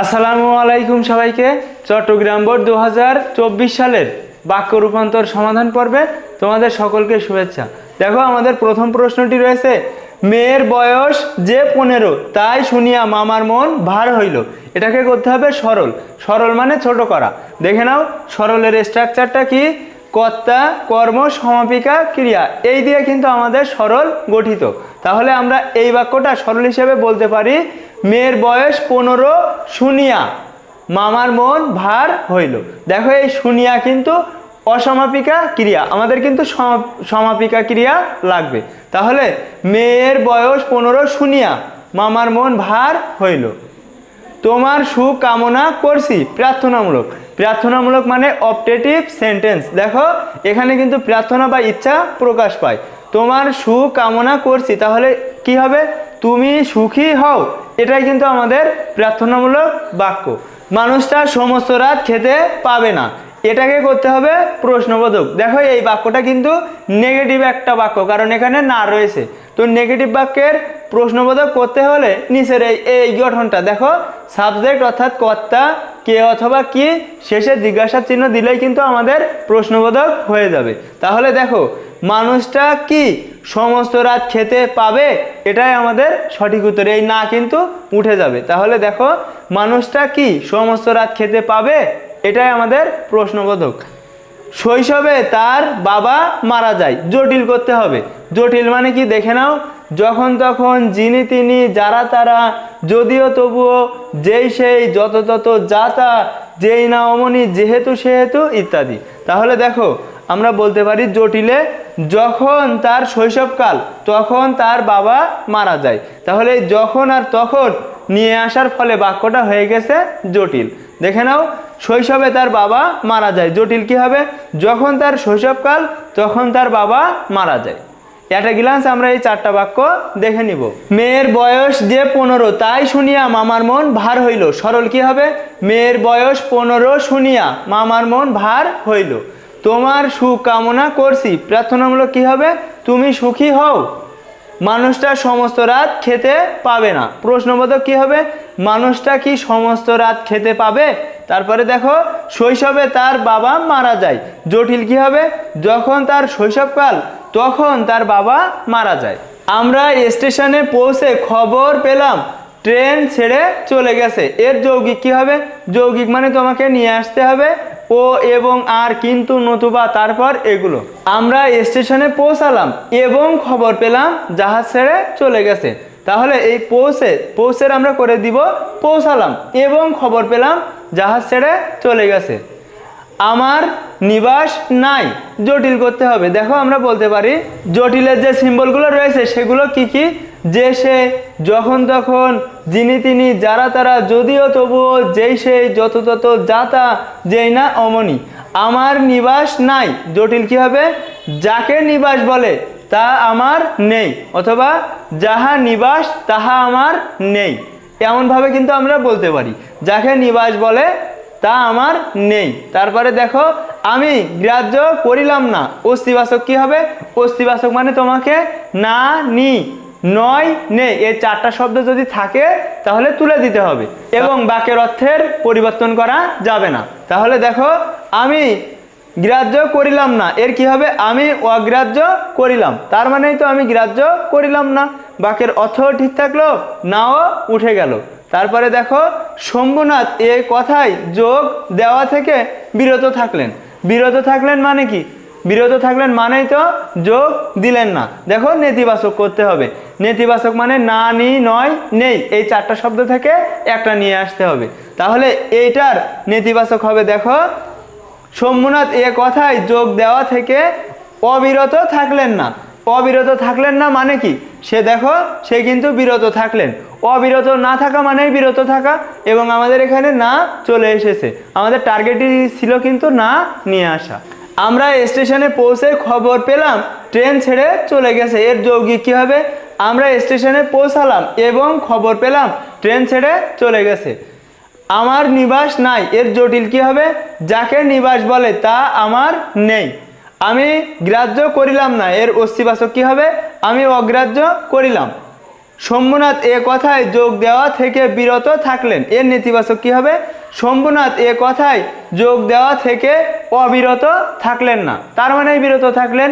আসসালামু আলাইকুম সবাইকে। চট্টগ্রাম বোর্ড দু হাজার চব্বিশ সালের বাক্য রূপান্তর সমাধান পর্বে তোমাদের সকলকে শুভেচ্ছা। দেখো, আমাদের প্রথম প্রশ্নটি রয়েছে, মেয়ের বয়স যে পনেরো, তাই শুনিয়া মামার মন ভার হইল। এটাকে করতে হবে সরল। সরল মানে ছোট করা। দেখে নাও, সরলের স্ট্রাকচারটা কি? কর্তা, কর্ম, সমাপিকা, ক্রিয়া। এই দিয়ে কিন্তু আমাদের সরল গঠিত। তাহলে আমরা এই বাক্যটা সরল হিসেবে বলতে পারি মেয়ের বয়স পনেরো, শুনিয়া। মামার মন ভার হইল। দেখো, এই শুনিয়া কিন্তু অসমাপিকা ক্রিয়া। আমাদের কিন্তু সম- সমাপিকা ক্রিয়া লাগবে। তাহলে মেয়ের বয়স পনেরো, শুনিয়া। মামার মন ভার হইল। তোমার সুখ কামনা করছি। প্রার্থনামূলক। প্রার্থনামূলক মানে অপটেটিভ সেন্টেন্স। দেখো, এখানে কিন্তু প্রার্থনা বা ইচ্ছা প্রকাশ পায়। তোমার সুখ কামনা করছি। তাহলে কি হবে? তুমি সুখী হও, এটাই কিন্তু আমাদের প্রার্থনামূলক বাক্য। মানুষটা সমস্ত রাত খেতে পাবে না। এটাকে করতে হবে প্রশ্নবোধক। দেখো এই বাক্যটা কিন্তু নেগেটিভ একটা বাক্য, কারণ এখানে না রয়েছে। তো নেগেটিভ বাক্যের প্রশ্নবোধক করতে হলে নিচের এই এই গঠনটা, দেখো সাবজেক্ট অর্থাৎ কর্তা, কে অথবা কি শেষে জিজ্ঞাসা চিহ্ন দিলেই কিন্তু আমাদের প্রশ্নবোধক হয়ে যাবে। তাহলে দেখো মানুষটা কি সমস্ত রাত খেতে পাবে? এটাই আমাদের সঠিক উত্তর। এই না কিন্তু উঠে যাবে। তাহলে দেখো, মানুষটা কি সমস্ত রাত খেতে পাবে? এটাই আমাদের প্রশ্নবোধক। শৈশবে তার বাবা মারা যায়। জটিল করতে হবে। জটিল মানে কি? দেখে নাও। যখন তখন যিনি তিনি, যারা তারা, যদিও তবুও যেই সেই, যত তত যা তা যেই না অমনি, যেহেতু সেহেতু ইত্যাদি। তাহলে দেখো আমরা বলতে পারি জটিলে, যখন তার শৈশবকাল, তখন তার বাবা মারা যায়। তাহলে যখন আর তখন নিয়ে আসার ফলে বাক্যটা হয়ে গেছে জটিল। দেখে নাও, শৈশবে তার বাবা মারা যায়। জটিল কি হবে? যখন তার শৈশবকাল, তখন তার বাবা মারা যায়। এটা গ্লান্স আমরা এই চারটা বাক্য দেখে নিব। মেয়ের বয়স যে পনেরো, তাই শুনিয়া মামার মন ভার হইল। সরল কি হবে? মেয়ের বয়স পনেরো শুনিয়া মামার মন ভার হইল। তোমার সুখ কামনা করছি। প্রার্থনামূলক কি হবে? তুমি সুখী হও। মানুষটা সমস্ত রাত খেতে পাবে না। প্রশ্নবোধক কি হবে? মানুষটা কি সমস্ত রাত খেতে পাবে? তারপরে দেখো, শৈশবে তার বাবা মারা যায়। জটিল কি হবে? যখন তার শৈশবকাল, তখন তার বাবা মারা যায়। আমরা স্টেশনে পৌঁছে খবর পেলাম, ট্রেন ছেড়ে চলে গেছে। এর যৌগিক কি হবে? যৌগিক মানে তোমাকে নিয়ে আসতে হবে। ও এবং আর কিন্তু নতুবা তারপর এগুলো। আমরা স্টেশনে পৌঁছালাম এবং খবর পেলাম জাহাজ ছেড়ে চলে গেছে। তাহলে এই পৌঁছে, পৌঁছের আমরা করে দিব, পৌঁছালাম এবং খবর পেলাম জাহাজ ছেড়ে চলে গেছে। আমার নিবাস নাই, জটিল করতে হবে। দেখো আমরা বলতে পারি, জটিলের যে সিম্বলগুলো রয়েছে, সেগুলো কি কি? যে সে যখন তখন যিনি তিনি, যারা তারা, যদিও তবুও যেই সেই যত তত যাতা, যেই না অমনি। আমার নিবাস নাই। জটিল কি হবে? যাকে নিবাস বলে, তা আমার নেই। অথবা যাহা নিবাস, তাহা আমার নেই। এমনভাবে কিন্তু আমরা বলতে পারি। যাকে নিবাস বলে, তা আমার নেই। তারপরে দেখো, আমি গ্রাহ্য করিলাম না। অস্তিবাচক কি হবে? অস্তিবাচক মানে তোমাকে না নি। নয়, নেই। এই চারটা শব্দ যদি থাকে, তাহলে তুলে দিতে হবে। এবং বাক্যের অর্থের পরিবর্তন করা যাবে না। তাহলে দেখো, আমি গ্রাহ্য করিলাম না। এর কি হবে? আমি অগ্রাহ্য করিলাম। তার মানেই তো আমি গ্রাহ্য করিলাম না। বাক্যের অর্থ ঠিক থাকল? নাও, উঠে গেল। তারপরে দেখো, শম্ভুনাথ এ কথায় যোগ দেওয়া থেকে বিরত থাকলেন। বিরত থাকলেন মানে কি? বিরত থাকলেন মানেই তো যোগ দিলেন না। দেখো নেতিবাচক করতে হবে। নেতিবাচক মানে না, নি, নয়, নেই। এই চারটা শব্দ থেকে একটা নিয়ে আসতে হবে। তাহলে এইটার নেতিবাচক হবে, দেখো। শম্ভুনাথ এ কথায় যোগ দেওয়া থেকে অবিরত থাকলেন না। অবিরত থাকলেন না মানে কি? সে দেখো, সে কিন্তু বিরত থাকলেন। অবিরত না থাকা মানেই বিরত থাকা এবং আমাদের এখানে না চলে এসেছে। আমাদের টার্গেটই ছিল কিন্তু না নিয়ে আসা। আমরা স্টেশনে পৌঁছে খবর পেলাম, ট্রেন ছেড়ে চলে গেছে। এর যৌগিক কী হবে? আমরা স্টেশনে পৌঁছালাম এবং খবর পেলাম, ট্রেন ছেড়ে চলে গেছে। আমার নিবাস নাই, এর জটিল কি হবে? যাকে নিবাস বলে তা আমার নেই। আমি গ্রাহ্য করিলাম না, এর অস্তিবাচক কি হবে? আমি অগ্রাহ্য করিলাম। শম্ভুনাথ এ কথায় যোগ দেওয়া থেকে বিরত থাকলেন, এর নেতিবাচক কি হবে? শম্ভুনাথ এ কথায় যোগ দেওয়া থেকে অবিরত থাকলেন না। তার মানেই বিরত থাকলেন